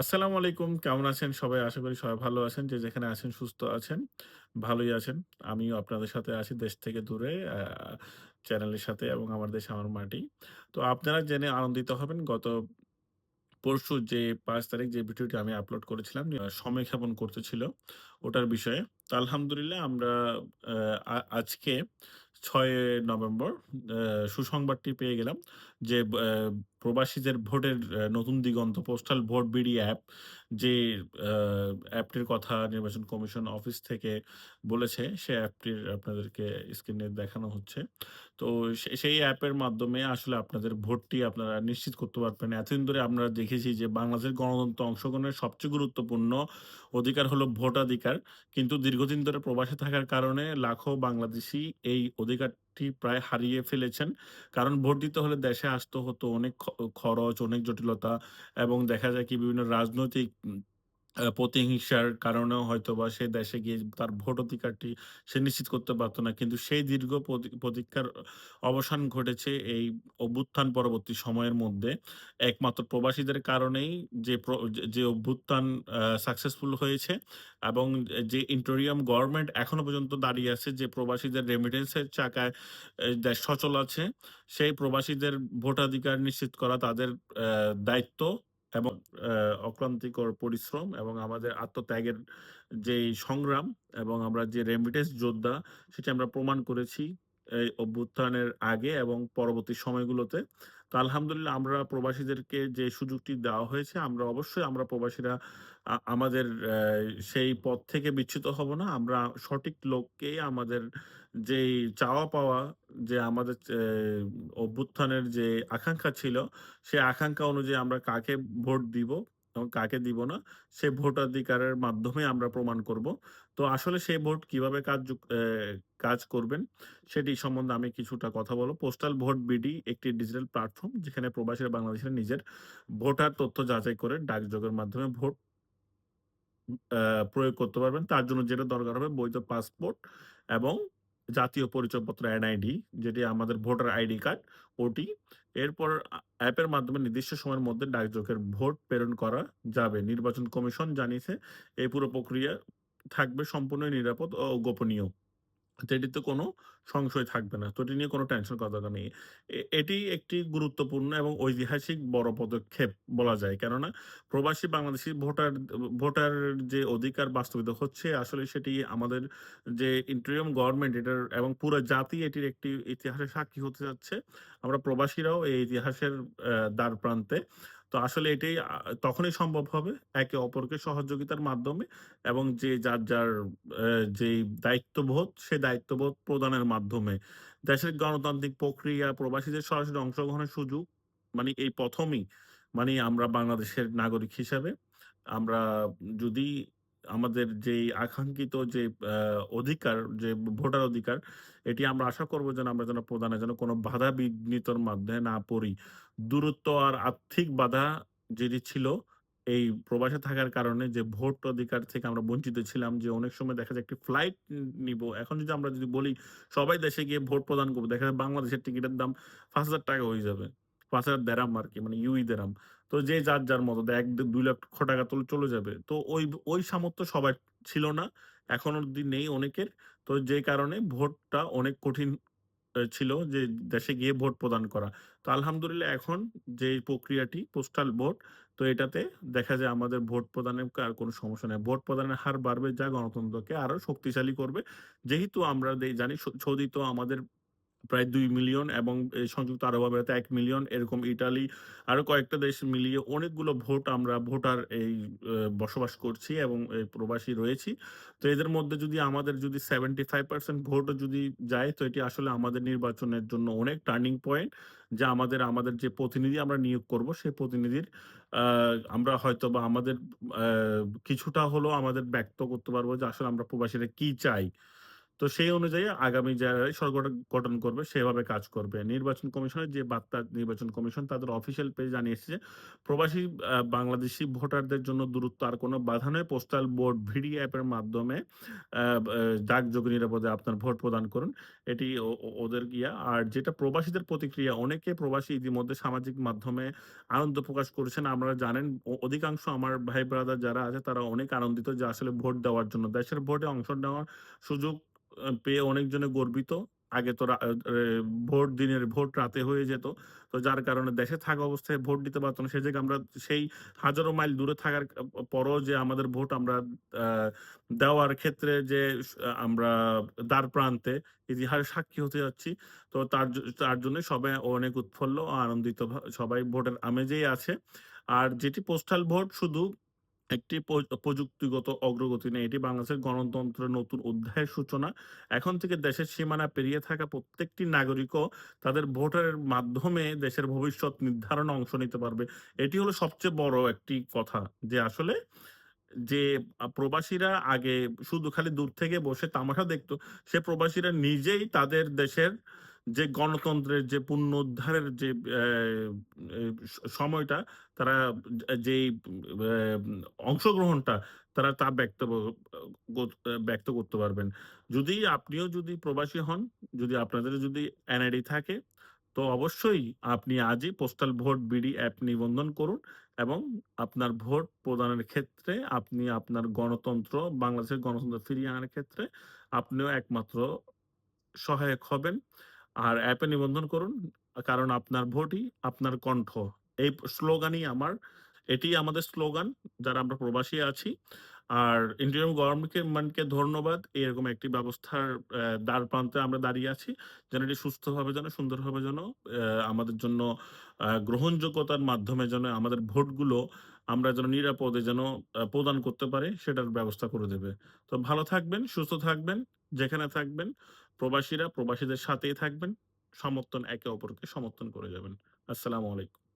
আসসালামু আলাইকুম। কেমন আছেন সবাই? আশা করি সবাই ভালো আছেন। যে যেখানে আছেন সুস্থ আছেন, ভালোই আছেন। আমিও আপনাদের সাথে আছি দেশ থেকে দূরে চ্যানেলের সাথে এবং আমার দেশ আমার মাটি। তো আপনারা জেনে আনন্দিত হবেন গত পরশু যে পাঁচ তারিখ যে ভিডিওটি আমি আপলোড করেছিলাম আ সময়-ক্ষেপণ করতেছিল ওটার বিষয়ে। তো আলহামদুলিল্লাহ আমরা আজকে ৬ নভেম্বর সুসংবাদটি পেয়ে গেলাম যে প্রবাসীদের ভোটের নতুন দিগন্ত পোস্টাল ভোট বিডি অ্যাপ যে অ্যাপটির কথা নির্বাচন কমিশন অফিস থেকে বলেছে, সে অ্যাপটির আপনাদেরকে স্ক্রিনে দেখানো হচ্ছে। তো সেই অ্যাপের মাধ্যমে আসলে আপনাদের ভোটটি আপনারা নিশ্চিত করতে পারবেন। এতদিন ধরে আমরা দেখেছি যে বাংলাদেশের গণতন্ত্র অংশগ্রহণের সবচেয়ে গুরুত্বপূর্ণ অধিকার হলো ভোটাধিকার। কিন্তু দীর্ঘদিন ধরে প্রবাসে থাকার কারণে লাখো বাংলাদেশী এই অধিকারটি প্রায় হারিয়ে ফেলেছেন। কারণ ভোট দিতে হলে দেশে আসতে হতো অনেক খরচ, অনেক জটিলতা এবং দেখা যায় কি বিভিন্ন রাজনৈতিক প্রতিহিংসার কারণেও হয়তোবা সে দেশে গিয়ে তার ভোট অধিকারটি সে নিশ্চিত করতে পারত না। কিন্তু সেই দীর্ঘ প্রতি প্রতীক্ষার অবসান ঘটেছে এই অভ্যুত্থান পরবর্তী সময়ের মধ্যে। একমাত্র প্রবাসীদের কারণেই যে যে অভ্যুত্থান সাকসেসফুল হয়েছে এবং যে ইন্টেরিয়ম গভর্নমেন্ট এখনও পর্যন্ত দাঁড়িয়ে আছে, যে প্রবাসীদের রেমিটেন্সের চাকায় সচল আছে। সেই প্রবাসীদের ভোটাধিকার নিশ্চিত করা তাদের দায়িত্ব এবং অক্লান্তিকর পরিশ্রম এবং আমাদের আত্মত্যাগের যে সংগ্রাম এবং আমরা যে রেমিটেন্স যোদ্ধা সেটা আমরা প্রমাণ করেছি। এই অভ্যুত্থানের আগে এবং পরবর্তী সময়গুলোতে। তো আলহামদুলিল্লাহ আমরা প্রবাসীদেরকে যে সুযোগটি দেওয়া হয়েছে আমরা অবশ্যই আমরা প্রবাসীরা আমাদের সেই পথ থেকে বিচ্যুত হব না। আমরা সঠিক লোককে আমাদের যেই চাওয়া পাওয়া যে আমাদের অভ্যুত্থানের যে আকাঙ্ক্ষা ছিল, সে আকাঙ্খা অনুযায়ী আমরা কাকে ভোট দিব এবং কাকে দিব না, সে ভোটাধিকারের মাধ্যমে আমরা প্রমাণ করব। তো আসলে সেই ভোট কীভাবে কাজ কাজ করবেন সেটি সম্বন্ধে আমি কিছুটা কথা বলব। পোস্টাল ভোট বিডি একটি ডিজিটাল প্ল্যাটফর্ম যেখানে প্রবাসীরা বাংলাদেশের নিজের ভোটার তথ্য যাচাই করে ডাকযোগের মাধ্যমে ভোট প্রয়োগ করতে পারবেন। তার জন্য যেটা দরকার হবে বৈধ পাসপোর্ট এবং জাতীয় পরিচয়পত্র এনআইডি যেটি আমাদের ভোটার আইডি কার্ড ওটি। এরপর অ্যাপের মাধ্যমে নির্দিষ্ট সময়ের মধ্যে ডাকযোগের ভোট প্রেরণ করা যাবে। নির্বাচন কমিশন জানিয়েছে, এই পুরো প্রক্রিয়া থাকবে সম্পূর্ণ নিরাপদ ও গোপনীয়। এটিতে কোনো সংশয় থাকবে না। তো এটি নিয়ে কোনো টেনশন করার দরকার নেই। এটি একটি গুরুত্বপূর্ণ এবং ঐতিহাসিক বড় পদক্ষেপ বলা যায়। কেননা প্রবাসী বাংলাদেশী ভোটার ভোটার যে অধিকার বাস্তবিত হচ্ছে, আসলে সেটি আমাদের যে ইন্টারিয়ম গভর্নমেন্ট এটার এবং পুরো জাতি এটির একটি ইতিহাসের সাক্ষী হতে যাচ্ছে। আমরা প্রবাসীরাও এই ইতিহাসের দ্বার দ্বারপ্রান্তে। তো আসলে এটাই তখনই সম্ভব হবে একে অপরকে সহযোগিতার মাধ্যমে এবং যে যার, যার যে দায়িত্ববোধ সে দায়িত্ববোধ প্রদানের মাধ্যমে। দেশের গণতান্ত্রিক প্রক্রিয়া প্রবাসীদের সরাসরি অংশগ্রহণের সুযোগ মানে এই প্রথমই মানে আমরা বাংলাদেশের নাগরিক হিসাবে আমরা যদি আমাদের যেই আকাঙ্ক্ষিত যে অধিকার যে ভোটার অধিকার এটি আমরা আশা করব যেন আমরা যেন প্রদানে যেন কোনো বাধা বিঘ্নিতর মধ্যে না পড়ি। দূরত্ব আর আর্থিক বাধা যেটি ছিল এই প্রবাসে থাকার কারণে যে ভোট অধিকার থেকে আমরা বঞ্চিত ছিলাম যে অনেক সময় দেখা যায় একটি ফ্লাইট নিব এখন যদি আমরা যদি বলি সবাই দেশে গিয়ে ভোট প্রদান করব দেখা যায় বাংলাদেশের টিকিটের দাম ৳৫,০০০ হয়ে যাবে। ৫,০০০ আর কি মানে ইউই দেরহাম। তো যে যার, যার মতো ১ ৳২ লক্ষ টাকা তো চলে যাবে। তো ওই ওই সামর্থ্য সবার ছিল না। এখন অব্দি নেই অনেকের। তো যে কারণে ভোটটা অনেক কঠিন ছিল যে দেশে গিয়ে ভোট প্রদান করা। তো আলহামদুলিল্লাহ এখন যে প্রক্রিয়াটি পোস্টাল ভোট তো এটাতে দেখা যায় আমাদের ভোট প্রদানের আর কোনো সমস্যা নাই। ভোট প্রদানের হার বাড়বে যা গণতন্ত্রকে আরও শক্তিশালী করবে। যেহেতু আমরা জানি সৌদি তো আমাদের প্রায় দুই মিলিয়ন এবং সংযুক্ত আরব আমিরাতে এক মিলিয়ন এরকম ইটালি আরও কয়েকটা দেশ মিলিয়ে অনেকগুলো ভোট আমরা ভোটার এই বসবাস করছি এবং প্রবাসী রয়েছি। তো এদের মধ্যে যদি আমাদের যদি 75% ভোটও যদি যায় তো এটি আসলে আমাদের নির্বাচনের জন্য অনেক টার্নিং পয়েন্ট যা আমাদের, আমাদের যে প্রতিনিধি আমরা নিয়োগ করব সেই প্রতিনিধির আমরা হয়তো বা আমাদের কিছুটা হলেও আমাদের ব্যক্ত করতে পারব যে আসলে আমরা প্রবাসীরা কি চাই। তো সেই অনুযায়ী আগামী যারাই সরকার গঠন করবে সেভাবে কাজ করবে। নির্বাচন কমিশনের যে বার্তা নির্বাচন কমিশন তাদের অফিসিয়াল পেজে জানিয়েছে যে প্রবাসী বাংলাদেশি ভোটারদের জন্য দূরত্ব আর কোনো বাধা নয়। পোস্টাল বোর্ড ভিডি অ্যাপের মাধ্যমে আ নিরাপদে আপনার ভোট প্রদান করুন। এটি ওদের ইয়া। আর যেটা প্রবাসীদের প্রতিক্রিয়া, অনেকে প্রবাসী ইতিমধ্যে সামাজিক মাধ্যমে আনন্দ প্রকাশ করেছেন। আপনারা জানেন অধিকাংশ আমার ভাই ব্রাদার যারা আছে তারা অনেক আনন্দিত যে আসলে ভোট দেওয়ার জন্য। দেশের ভোটে অংশ নেওয়ার সুযোগ পেয়ে অনেকজনে গর্বিত। আগে তো ভোট দিনের, ভোট রাতে হয়ে যেত। তো যার কারণে দেশে থাকা অবস্থায় ভোট দিতে পারত না। সে জায়গায় আমরা সেই হাজারো মাইল দূরে থাকার পরও যে আমাদের ভোট আমরা দেওয়ার ক্ষেত্রে যে আমরা দ্বার প্রান্তে ইতিহাসের সাক্ষী হতে যাচ্ছি। তো তার তার জন্যই সবাই অনেক উৎফুল্ল ও আনন্দিত সবাই ভোটের আমেজেই আছে। আর যেটি পোস্টাল ভোট শুধু একটি প্রযুক্তিগত অগ্রগতি নেই। এটি বাংলাদেশের গণতন্ত্রের নতুন অধ্যায়ের সূচনা। এখন থেকে দেশের সীমানা পেরিয়ে থাকা প্রত্যেকটি নাগরিকও তাদের ভোটের মাধ্যমে দেশের ভবিষ্যৎ নির্ধারণে অংশ নিতে পারবে। এটি হলো সবচেয়ে বড় একটি কথা যে আসলে যে প্রবাসীরা আগে শুধু খালি দূর থেকে বসে তামাশা দেখতো, সে প্রবাসীরা নিজেই তাদের দেশের যে গণতন্ত্রের যে পুনরুদ্ধারের যে অ্যা সময়টা তারা যেই অংশগ্রহণটা তারা তা ব্যক্ত ব্যক্ত করতে পারবেন। যদি আপনিও যদি প্রবাসী হন, যদি আপনাদের যদি এনআইডি থাকে তো অবশ্যই আপনি আজই পোস্টাল ভোট বিডি অ্যাপ নিবন্ধন করুন এবং আপনার ভোট প্রদানের ক্ষেত্রে আপনি আপনার গণতন্ত্র বাংলাদেশের গণতন্ত্র ফিরিয়ে আনার ক্ষেত্রে আপনিও একমাত্র সহায়ক হবেন। আর অ্যাপে নিবন্ধন করুন। কারণ আপনার ভোটই আপনার কণ্ঠ। এই স্লোগানই আমার। এটিই আমাদের স্লোগান যারা আমরা প্রবাসী আছি। আর ইন্টারিম গভর্নমেন্টকে মেন্টকে ধন্যবাদ। এরকম একটি ব্যবস্থার দ্বার প্রান্তে আমরা দাঁড়িয়ে আছি। যেন এটি সুস্থভাবে যেন সুন্দরভাবে যেন আমাদের জন্য গ্রহণযোগ্যতার মাধ্যমে যেন আমাদের ভোটগুলো আমরা যেন নিরাপদে যেন প্রদান করতে পারি সেটার ব্যবস্থা করে দেবে। তো ভালো থাকবেন, সুস্থ থাকবেন, যেখানে থাকবেন। প্রবাসীরা প্রবাসীদের সাথেই থাকবেন। সমর্থন একে অপরকে সমর্থন করে যাবেন। আসসালামু আলাইকুম।